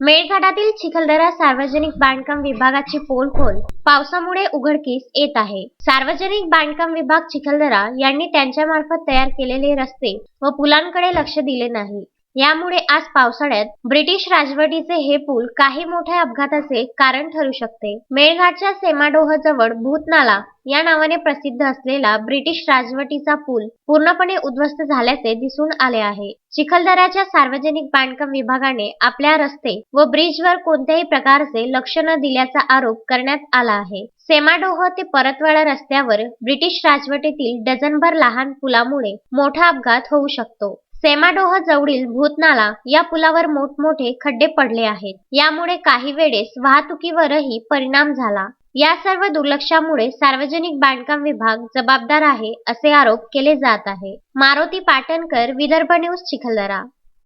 मेळघाटातील चिखलदरा सार्वजनिक बांधकाम विभागाची पोल खोल. पावसामुळे उघडकीस येत आहे. सार्वजनिक बांधकाम विभाग चिखलदरा यांनी त्यांच्या मार्फत तयार केलेले रस्ते व पुलांकडे लक्ष दिले नाही. यामुळे आज पावसाळ्यात ब्रिटिश राजवटीचे हे पूल काही मोठ्या अपघाताचे कारण ठरू शकते. मेळघाटच्या सेमाडोह जवळ भूतनाला या नावाने प्रसिद्ध असलेला ब्रिटिश राजवटीचा पूल पूर्णपणे उद्ध्वस्त झाल्याचे दिसून आले आहे. चिखलदऱ्याच्या सार्वजनिक बांधकाम विभागाने आपल्या रस्ते व ब्रिजवर कोणत्याही प्रकारचे लक्ष न दिल्याचा आरोप करण्यात आला आहे. सेमाडोह ते परतवाडा रस्त्यावर ब्रिटिश राजवटीतील डझनभर लहान पुलामुळे मोठा अपघात होऊ शकतो. सेमाडोह जवळील भूतनाला या पुलावर मोठमोठे खड्डे पडले आहेत. यामुळे काही वेळेस वाहतुकीवरही परिणाम झाला. या सर्व दुर्लक्षामुळे सार्वजनिक बांधकाम विभाग जबाबदार आहे असे आरोप केले जात आहे. मारुती पाटणकर विदर्भ न्यूज चिखलदरा.